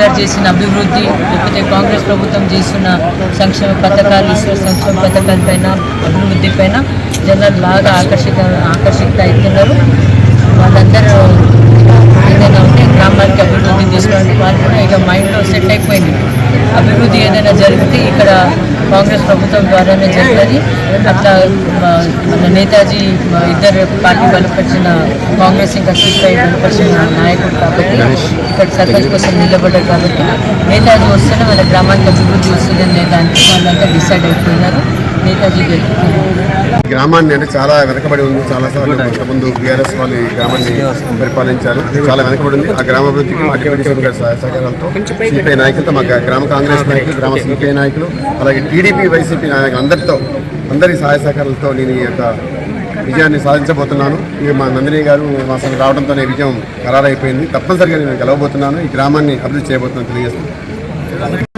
గారు చేసిన అభివృద్ధి లేకపోతే కాంగ్రెస్ ప్రభుత్వం చేస్తున్న సంక్షేమ పథకాలు ఇస్తున్న సంక్షేమ పథకాల పైన అభివృద్ధి పైన జనాలు బాగా ఆకర్షిత ఆకర్షిత అవుతున్నారు. వాళ్ళందరూ ఏదైనా ఉంటే గ్రామానికి అభివృద్ధి తీసుకోవడానికి వాళ్ళు కూడా ఇక మైండ్లో సెట్ అయిపోయింది. అభివృద్ధి ఏదైనా జరిగితే ఇక్కడ కాంగ్రెస్ ప్రభుత్వం ద్వారానే జరుగుతుంది అట్లా మన నేతాజీ ఇద్దరు పార్టీ బలపరిచిన కాంగ్రెస్ ఇంకా సిపిఐ బలపరిచిన నాయకుడు కాబట్టి ఇక్కడ సర్పంచ్ కోసం నిలబడ్డారు కాబట్టి నేతాజీ వస్తేనే మన గ్రామానికి అభివృద్ధి వస్తుందనే దానికి వాళ్ళంతా డిసైడ్ అయిపోయినారు. నేతాజీ గెలుపుతున్నారు గ్రామాన్ని అంటే చాలా వెనకబడి ఉంది చాలా సార్లు ముందు బీఆర్ఎస్ వాళ్ళు ఈ గ్రామాన్ని పరిపాలించారు చాలా వెనకబడి ఉంది. ఆ గ్రామ అభివృద్ధికి డిప్యూటీ గారి సహకారాలతో సిపిఐ నాయకులతో మా గ్రామ కాంగ్రెస్ నాయకులు గ్రామ సిపిఐ నాయకులు అలాగే టీడీపీ వైసీపీ నాయకులు అందరితో అందరి సహాయ సహకారాలతో నేను ఈ యొక్క విజయాన్ని సాధించబోతున్నాను. ఇక మా నందిని గారు మా సంగ రావడంతోనే విజయం ఖరారైపోయింది. తప్పనిసరిగా నేను గెలవబోతున్నాను. ఈ గ్రామాన్ని అభివృద్ధి చేయబోతున్నాను తెలియజేస్తున్నాను.